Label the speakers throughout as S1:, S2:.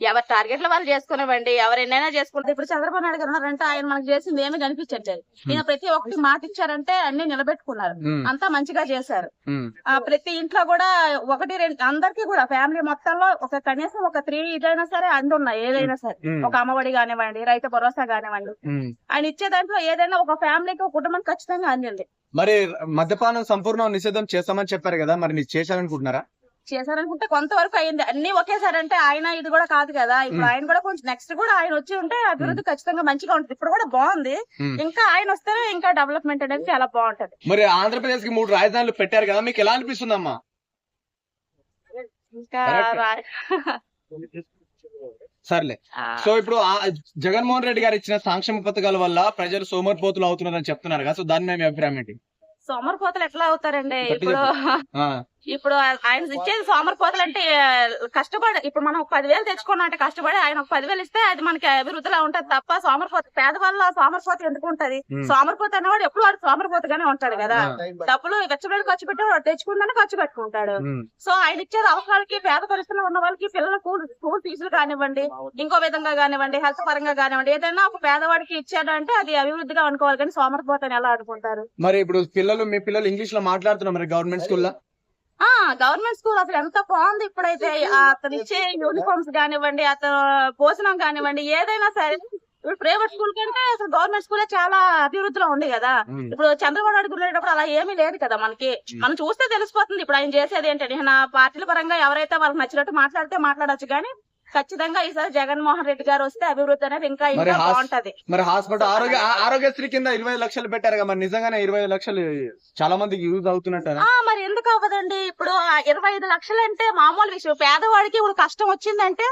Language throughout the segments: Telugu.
S1: ఎవరి టార్గెట్లో వాళ్ళు చేసుకునేవండి ఎవరు ఎన్నైనా చేసుకుంటే ఇప్పుడు చంద్రబాబు నాయుడు గారు ఉన్నారంటే ఆయన మనకు చేసింది ఏమీ కనిపించట్లేదు. ఈయన ప్రతి ఒక్కటి మాట ఇచ్చారంటే అన్ని నిలబెట్టుకున్నారు. అంతా మంచిగా చేశారు. ప్రతి ఇంట్లో కూడా ఒకటి రెండు అందరికి కూడా ఫ్యామిలీ మొత్తంలో ఒక కనీసం ఒక త్రీ ఇదైనా సరే అందున్నాయి ఏదైనా సరే. ఒక అమ్మఒడి కానివ్వండి రైతు భరోసా కానివ్వండి. ఆయన ఇచ్చే దాంట్లో ఏదైనా ఒక ఫ్యామిలీకి ఒక కుటుంబం ఖచ్చితంగా అందింది.
S2: మరి మద్యపానం సంపూర్ణ నిషేధం చేస్తామని చెప్పారు కదా మరి మీరు చేశారనుకుంటున్నారా?
S1: చేశారనుకుంటే కొంతవరకు అయింది అన్ని ఒకేసారి అంటే ఆయన ఇది కూడా కాదు కదా. ఇప్పుడు. ఆయన కూడా కొంచెం నెక్స్ట్ కూడా ఆయన వచ్చి ఉంటే అభివృద్ధి ఖచ్చితంగా మంచిగా ఉంటుంది. ఇప్పుడు కూడా బాగుంది. ఇంకా ఆయన వస్తేనే ఇంకా డెవలప్మెంట్ అనేది చాలా బాగుంటది.
S2: మరి ఆంధ్రప్రదేశ్కి మూడు రాజధానులు పెట్టారు కదా. మీకు ఎలా
S1: ఇంకా
S2: Correct.
S1: రా-
S2: సర్లే. సో ఇప్పుడు జగన్మోహన్ రెడ్డి గారు ఇచ్చిన సంక్షేమ పథకాల వల్ల ప్రజలు సోమరిపోతులు అవుతున్నారని చెప్తున్నారు కదా. సో దాని మీద మీ అభిప్రాయం ఏంటి?
S1: సోమరిపోతలు ఎట్లా అవుతారండి? ఇప్పుడు ఇప్పుడు ఆయన ఇచ్చేది సోమరిపోతలు అంటే కష్టపడి ఇప్పుడు మనం ఒక పదివేలు తెచ్చుకున్నా అంటే కష్టపడి ఆయన ఒక పదివేలు ఇస్తే అది మనకి అభివృద్ధిలో ఉంటది తప్ప సోమరిపోత పేదవాళ్ళ సోమరిపోత ఎందుకు ఉంటది. సోమరిపోత అనేవాడు ఎప్పుడు వాడు సోమరిపోతగానే ఉంటాడు కదా. డబ్బులు వెచ్చబడి ఖర్చు పెట్టి వాడు తెచ్చుకుందని ఖర్చు పెట్టుకుంటాడు. సో ఆయన ఇచ్చేది అవసరాలకి పేద పరిస్థితుల్లో ఉన్న వాళ్ళకి పిల్లల స్కూల్ స్కూల్ ఫీజులు కానివ్వండి ఇంకో విధంగా కానివ్వండి హెల్త్ పరంగా కానివ్వండి ఏదైనా ఒక పేదవాడికి ఇచ్చాడు అంటే అది అభివృద్ధిగా అనుకోవాలి కానీ సోమరిపోతని ఎలా అనుకుంటారు?
S2: మరి ఇప్పుడు పిల్లలు మీ పిల్లలు ఇంగ్లీష్లో మాట్లాడుతున్నారు మరి గవర్నమెంట్ స్కూల్లో?
S1: ఆ గవర్నమెంట్ స్కూల్ అసలు ఎంత బాగుంది ఇప్పుడైతే. అతను ఇచ్చే యూనిఫామ్స్ కానివ్వండి అతను భోజనం కానివ్వండి ఏదైనా సరే. ఇప్పుడు ప్రైవేట్ స్కూల్ కంటే అసలు గవర్నమెంట్ స్కూలే చాలా అభివృద్ధిలో ఉంది కదా. ఇప్పుడు చంద్రబాబు నాయుడు గురేటప్పుడు అలా ఏమీ లేదు కదా మనకి. మనం చూస్తే తెలిసిపోతుంది. ఇప్పుడు ఆయన చేసేది ఏంటంటే నా పార్టీల పరంగా ఎవరైతే వాళ్ళకి నచ్చినట్టు మాట్లాడితే మాట్లాడొచ్చు కానీ ఖచ్చితంగా ఈసారి జగన్మోహన్ రెడ్డి గారు వస్తే అభివృద్ధి అనేది ఇంకా బాగుంటది.
S2: మరి హాస్పిటల్ ఆరోగ్య ఆరోగ్యశ్రీ కింద ఇరవై లక్షలు పెట్టారు మరి నిజంగానే ఇరవై లక్షలు చాలా మందికి యూజ్ అవుతున్నట్టారా
S1: ఆ మరి ఎందుకు అవ్వదండి? ఇప్పుడు ఇరవై ఐదు లక్షలు అంటే మామూలు విషయం. పేదవాడికి ఇప్పుడు కష్టం వచ్చిందంటే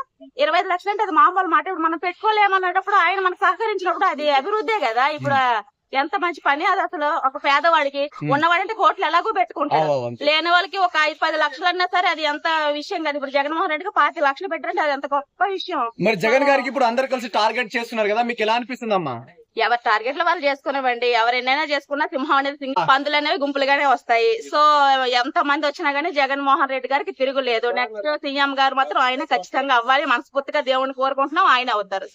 S1: ఇరవై ఐదు లక్షలు అంటే అది మామూలు మాట. ఇప్పుడు మనం పెట్టుకోలేమన్నప్పుడు ఆయన మనకు సహకరించినప్పుడు అది అభివృద్ధే కదా. ఇప్పుడు ఎంత మంచి పని అది అసలు. ఒక పేదవాడికి. ఉన్నవాడంటే కోట్లు ఎలాగో పెట్టుకుంటారు. లేని వాళ్ళకి ఒక ఐదు పది లక్షలు అన్నా సరే అది ఎంత విషయం కాదు. ఇప్పుడు జగన్మోహన్ రెడ్డికి పాతి లక్షలు పెట్టారంటే అది ఎంత గొప్ప విషయం.
S2: మరి జగన్ గారికి ఇప్పుడు అందరు కలిసి టార్గెట్ చేస్తున్నారు కదా మీకు ఎలా అనిపిస్తుందమ్మా?
S1: ఎవరి టార్గెట్లో వాళ్ళు చేసుకునేవండి. ఎవరు ఎన్నైనా చేసుకున్నా సింహం అనేది సింహం పందులు అనేవి గుంపులుగానే వస్తాయి. సో ఎంత మంది వచ్చినా గానీ జగన్మోహన్ రెడ్డి గారికి తిరుగులేదు. నెక్స్ట్ సీఎం గారు మాత్రం ఆయన ఖచ్చితంగా అవ్వాలి. మనస్ఫూర్తిగా దేవుడిని కోరుకుంటున్నాం. ఆయన అవుతారు.